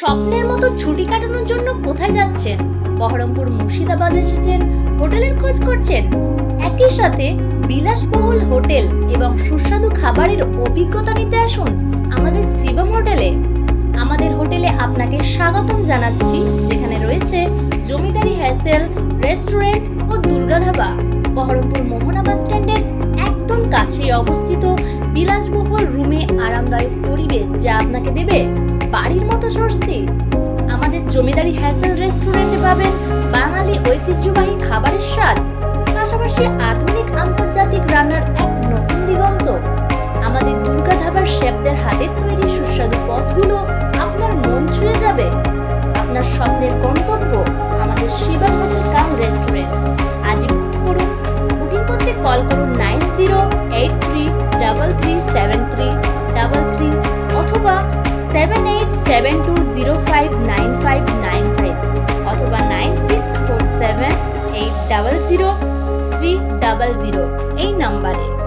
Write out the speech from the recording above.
স্বপ্নের মতো ছুটি কাটানোর জন্য কোথায় যাচ্ছেন? বহরমপুর মুর্শিদাবাদ এসেছেন, হোটেলের খোঁজ করছেন। একই সাথে বিলাসবহুল হোটেল এবং সুস্বাদু খাবারের অভিজ্ঞতা নিতে আসুন আমাদের শিবম হোটেলে। আমাদের হোটেলে আপনাকে স্বাগতম জানাচ্ছি, যেখানে রয়েছে জমিদারি হ্যাসেল, রেস্টুরেন্ট ও দুর্গা ধাবা। বহরমপুর মোহনা বাস স্ট্যান্ডের একদম কাছে অবস্থিত বিলাসবহুল রুমে আরামদায়ক পরিবেশ যা আপনাকে দেবে বাড়ির মতো স্বস্তি। আমাদের জমিদারি হ্যাসেল রেস্টুরেন্টে পাবেন বাঙালি ঐতিহ্যবাহী খাবারের স্বাদ, পাশাপাশি আধুনিক আন্তর্জাতিক রান্নার এক নতুন দিগন্ত। আমাদের দুর্গা ধাবার শেফদের হাতে তৈরি সুস্বাদু পদগুলো আপনার মন ছুঁয়ে যাবে। আপনার স্বপ্নের গন্তব্য আমাদের শিবা হোটেল কাম রেস্টুরেন্ট আজই করুন, বুকিং করতে কল করুন nine zero eight three double three seven three double three অথবা seven eight seven two zero five nine five nine five অথবা nine six four seven eight double zero three double zero এই নাম্বারে।